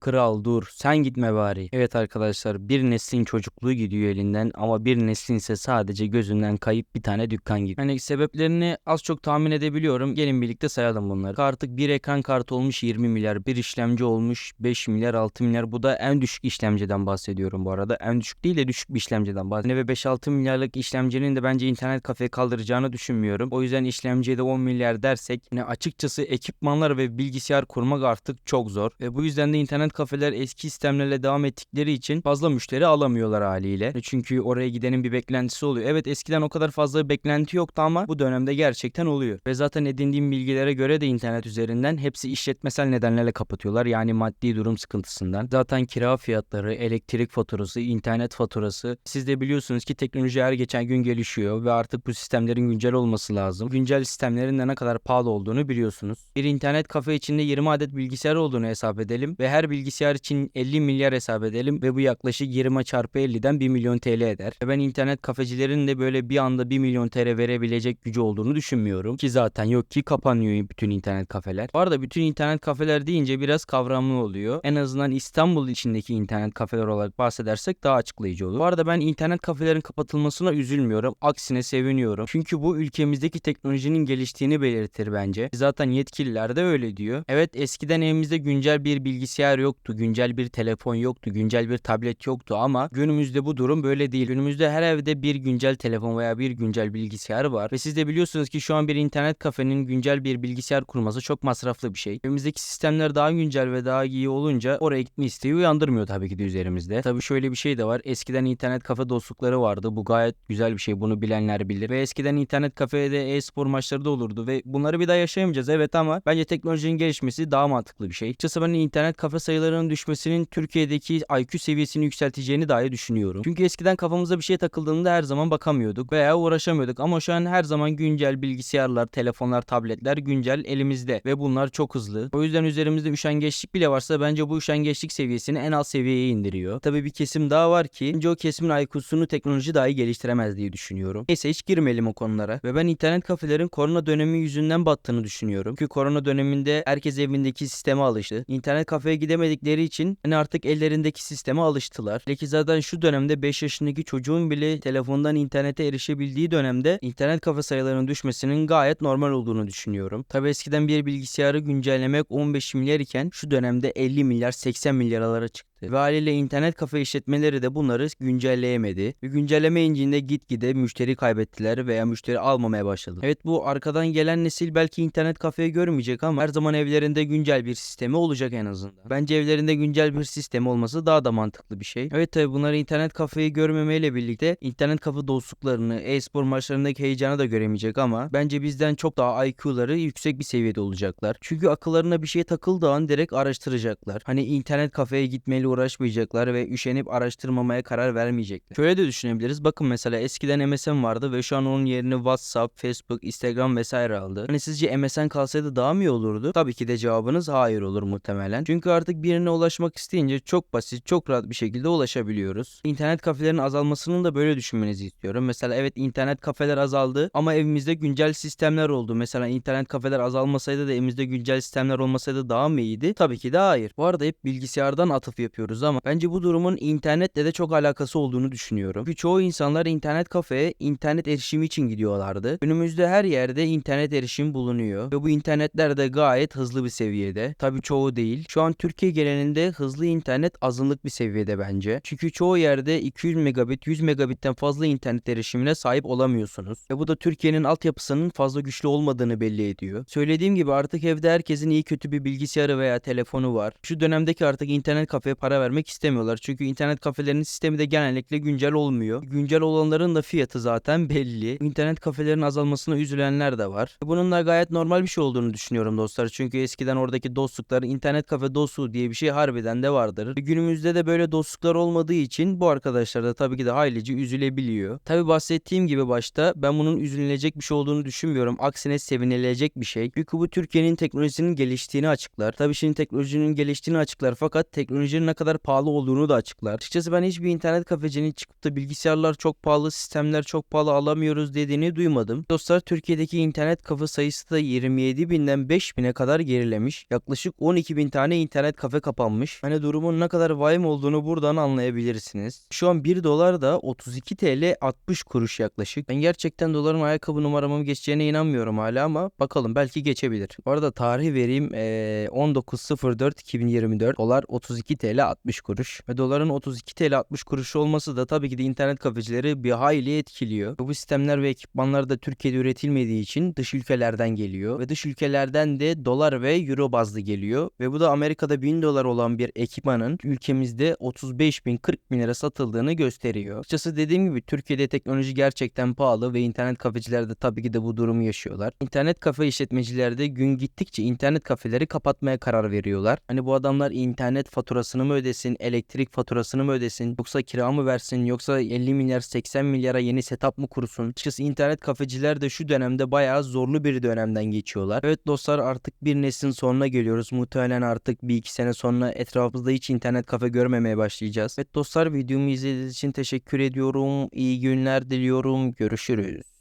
Kral dur sen gitme bari. Evet arkadaşlar bir neslin çocukluğu gidiyor elinden ama bir neslin ise sadece gözünden kayıp bir tane dükkan gidiyor. Hani sebeplerini az çok tahmin edebiliyorum. Gelin birlikte sayalım bunları. Artık bir ekran kartı olmuş 20 milyar, bir işlemci olmuş 5 milyar, 6 milyar. Bu da en düşük işlemciden bahsediyorum bu arada. En düşük değil de düşük bir işlemciden bahsediyorum. Ve 5-6 milyarlık işlemcinin de bence internet kafe kaldıracağını düşünmüyorum. O yüzden işlemciye de 10 milyar dersek ne açıkçası ekipmanlar ve bilgisayar kurmak artık çok zor. Ve bu yüzden de internet kafeler eski sistemlerle devam ettikleri için fazla müşteri alamıyorlar haliyle. Çünkü oraya gidenin bir beklentisi oluyor. Evet eskiden o kadar fazla beklenti yoktu ama bu dönemde gerçekten oluyor. Ve zaten edindiğim bilgilere göre de internet üzerinden hepsi işletmesel nedenlerle kapatıyorlar. Yani maddi durum sıkıntısından. Zaten kira fiyatları, elektrik faturası, internet faturası. Siz de biliyorsunuz ki teknoloji her geçen gün gelişiyor ve artık bu sistemlerin güncel olması lazım. Güncel sistemlerin de ne kadar pahalı olduğunu biliyorsunuz. Bir internet kafe içinde 20 adet bilgisayar olduğunu hesap edelim ve her bilgisayar için 50 milyar hesap edelim ve bu yaklaşık 20 çarpı 50'den 1 milyon TL eder. Ben internet kafecilerin de böyle bir anda 1 milyon TL verebilecek gücü olduğunu düşünmüyorum. Ki zaten yok ki kapanıyor bütün internet kafeler. Bu arada bütün internet kafeler deyince biraz kavramlı oluyor. En azından İstanbul içindeki internet kafeler olarak bahsedersek daha açıklayıcı olur. Bu arada ben internet kafelerin kapatılmasına üzülmüyorum. Aksine seviniyorum. Çünkü bu ülkemizdeki teknolojinin geliştiğini belirtir bence. Zaten yetkililer de öyle diyor. Evet eskiden evimizde güncel bir bilgisayar yoktu. Güncel bir telefon yoktu. Güncel bir tablet yoktu ama günümüzde bu durum böyle değil. Günümüzde her evde bir güncel telefon veya bir güncel bilgisayar var. Ve siz de biliyorsunuz ki şu an bir internet kafenin güncel bir bilgisayar kurması çok masraflı bir şey. Evimizdeki sistemler daha güncel ve daha iyi olunca oraya gitme isteği uyandırmıyor tabii ki de üzerimizde. Tabii şöyle bir şey de var. Eskiden internet kafe dostlukları vardı. Bu gayet güzel bir şey. Bunu bilenler bilir. Ve eskiden internet kafede e-spor maçları da olurdu ve bunları bir daha yaşayamayacağız evet ama bence teknolojinin gelişmesi daha mantıklı bir şey. Açıkçası ben internet kafe sayılarının düşmesinin Türkiye'deki IQ seviyesini yükselteceğini dahi düşünüyorum. Çünkü eskiden kafamıza bir şey takıldığında her zaman bakamıyorduk veya uğraşamıyorduk ama şu an her zaman güncel bilgisayarlar, telefonlar, tabletler güncel elimizde ve bunlar çok hızlı. O yüzden üzerimizde üşengeçlik bile varsa bence bu üşengeçlik seviyesini en alt seviyeye indiriyor. Tabii bir kesim daha var ki bence o kesimin IQ'sunu teknoloji dahi geliştiremez diye düşünüyorum. Neyse hiç girmeyelim o konulara. Ve ben internet kafelerin korona dönemi yüzünden battığını düşünüyorum. Çünkü korona döneminde herkes evindeki sisteme alıştı. İnternet kafeye gidemedikleri için hani artık ellerindeki sisteme alıştılar. Peki zaten şu dönemde 5 yaşındaki çocuğun bile telefondan internete erişebildiği dönemde internet kafe sayılarının düşmesinin gayet normal olduğunu düşünüyorum. Tabi eskiden bir bilgisayarı güncellemek 15 milyar iken şu dönemde 50 milyar 80 milyaralara çıktı. Ve haliyle internet kafe işletmeleri de bunları güncelleyemedi. Ve güncelleme incinde gitgide müşteri kaybettiler veya müşteri almamaya başladı. Evet bu arkadan gelen nesil belki internet kafeyi görmeyecek ama her zaman evlerinde güncel bir sistemi olacak en azından. Bence evlerinde güncel bir sistemi olması daha da mantıklı bir şey. Evet tabi bunları internet kafeyi görmemeyle birlikte internet kafe dostluklarını, e-spor maçlarındaki heyecanı da göremeyecek ama bence bizden çok daha IQ'ları yüksek bir seviyede olacaklar. Çünkü akıllarına bir şey takıldığı an direkt araştıracaklar. Hani internet kafeye gitmeli uğraşmayacaklar ve üşenip araştırmamaya karar vermeyecekler. Şöyle de düşünebiliriz. Bakın mesela eskiden MSN vardı ve şu an onun yerini WhatsApp, Facebook, Instagram vesaire aldı. Hani sizce MSN kalsaydı daha mı iyi olurdu? Tabii ki de cevabınız hayır olur muhtemelen. Çünkü artık birine ulaşmak isteyince çok basit, çok rahat bir şekilde ulaşabiliyoruz. İnternet kafelerin azalmasının da böyle düşünmenizi istiyorum. Mesela evet internet kafeler azaldı ama evimizde güncel sistemler oldu. Mesela internet kafeler azalmasaydı da evimizde güncel sistemler olmasaydı daha mı iyiydi? Tabii ki de hayır. Bu arada hep bilgisayardan atıf yapıyoruz ama bence bu durumun internetle de çok alakası olduğunu düşünüyorum. Çünkü çoğu insanlar internet kafeye internet erişimi için gidiyorlardı. Günümüzde her yerde internet erişim bulunuyor ve bu internetler de gayet hızlı bir seviyede. Tabii çoğu değil. Şu an Türkiye genelinde hızlı internet azınlık bir seviyede bence. Çünkü çoğu yerde 200 megabit, 100 megabitten fazla internet erişimine sahip olamıyorsunuz. Ve bu da Türkiye'nin altyapısının fazla güçlü olmadığını belli ediyor. Söylediğim gibi artık evde herkesin iyi kötü bir bilgisayarı veya telefonu var. Şu dönemdeki artık internet kafeye para vermek istemiyorlar. Çünkü internet kafelerinin sistemi de genellikle güncel olmuyor. Güncel olanların da fiyatı zaten belli. İnternet kafelerin azalmasına üzülenler de var. Bunun da gayet normal bir şey olduğunu düşünüyorum dostlar. Çünkü eskiden oradaki dostluklar internet kafe dostluğu diye bir şey harbiden de vardır. Günümüzde de böyle dostluklar olmadığı için bu arkadaşlar da tabii ki de haylice üzülebiliyor. Tabii bahsettiğim gibi başta ben bunun üzülülecek bir şey olduğunu düşünmüyorum. Aksine sevinilecek bir şey. Çünkü bu Türkiye'nin teknolojisinin geliştiğini açıklar. Tabii şimdi teknolojinin geliştiğini açıklar fakat teknolojinin ne kadar pahalı olduğunu da açıklar. Açıkçası ben hiçbir internet kafecinin çıkıp da bilgisayarlar çok pahalı, sistemler çok pahalı alamıyoruz dediğini duymadım. Dostlar Türkiye'deki internet kafe sayısı da 27 binden 5000'e kadar gerilemiş. Yaklaşık 12 bin tane internet kafe kapanmış. Hani durumun ne kadar vahim olduğunu buradan anlayabilirsiniz. Şu an 1 dolar da 32 TL 60 kuruş yaklaşık. Ben gerçekten doların ayakkabı numaramı geçeceğine inanmıyorum hala ama bakalım belki geçebilir. Bu arada tarih vereyim ee, 19.04.2024 dolar 32 TL 60 kuruş. Ve doların 32 TL 60 kuruş olması da tabii ki de internet kafecileri bir hayli etkiliyor. Bu sistemler ve ekipmanlar da Türkiye'de üretilmediği için dış ülkelerden geliyor. Ve dış ülkelerden de dolar ve euro bazlı geliyor. Ve bu da Amerika'da 1000 dolar olan bir ekipmanın ülkemizde 35 bin 40 bin lira satıldığını gösteriyor. Açıkçası dediğim gibi Türkiye'de teknoloji gerçekten pahalı ve internet kafeciler de tabii ki de bu durumu yaşıyorlar. İnternet kafe işletmeciler de gün gittikçe internet kafeleri kapatmaya karar veriyorlar. Hani bu adamlar internet faturasını mı ödesin, elektrik faturasını mı ödesin, yoksa kira mı versin, yoksa 50 milyar 80 milyara yeni setup mı kursun? Açıkçası internet kafeciler de şu dönemde bayağı zorlu bir dönemden geçiyorlar. Evet dostlar artık bir neslin sonuna geliyoruz. Muhtemelen artık bir iki sene sonra etrafımızda hiç internet kafe görmemeye başlayacağız. Evet dostlar videomu izlediğiniz için teşekkür ediyorum. İyi günler diliyorum. Görüşürüz.